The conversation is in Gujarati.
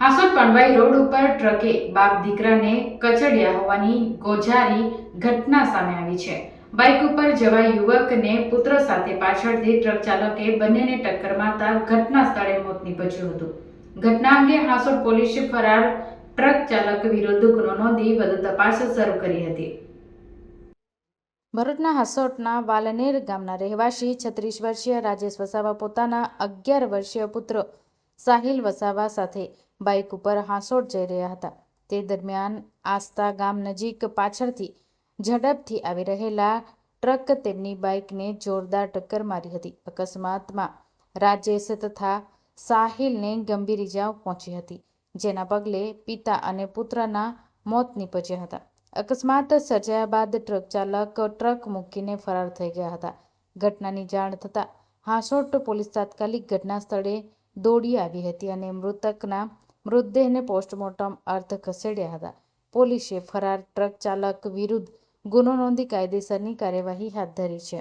હાંસોદ પણવાઈ રોડ ઉપર ટ્રકે બાપ દીકરાને કચડ્યા હોવાની ગોઝારી ઘટના સામે આવી છે. બાઇક ઉપર જવા યુવકને પુત્ર સાથે પાછળથી ટ્રક ચાલકે બંનેને ટક્કર મારતા ઘટના સ્થળે મોત નીપજ્યું હતું. ઘટના અંગે હાસોડ પોલીસે ફરાર ટ્રક ચાલક વિરુદ્ધ ગુનો નોંધી વધુ તપાસ શરૂ કરી હતી. ભરૂચના હાસોટના વાલનેર ગામના રહેવાસી છત્રીસ વર્ષીય રાજેશ વસાવા પોતાના અગિયાર વર્ષીય પુત્ર સાહિલ વસાવા સાથે બાઇક ઉપર હાંસોટ જઈ રહ્યા હતા. તે દરમિયાન આસ્તા ગામ નજીક પાછળથી ઝડપથી આવી રહેલા ટ્રક તેમની બાઇકને જોરદાર ટક્કર મારી હતી. અકસ્માતમાં રાજેશ તથા સાહિલને ગંભીર ઇજાઓ પહોંચી હતી, જેના પગલે પિતા અને પુત્રના મોત નીપજ્યા હતા. અકસ્માત સર્જાયા બાદ ટ્રક ચાલક ટ્રક મૂકીને ફરાર થઈ ગયા હતા. ઘટનાની જાણ થતાં હાંસોટ પોલીસ તાત્કાલિક ઘટના સ્થળે દોડી આવી હતી અને મૃતકના મૃતદેહને પોસ્ટમોર્ટમ અર્થ ખસેડ્યા હતા. પોલીસે ફરાર ટ્રક ચાલક વિરુદ્ધ ગુનો નોંધી કાયદેસરની કાર્યવાહી હાથ ધરી છે.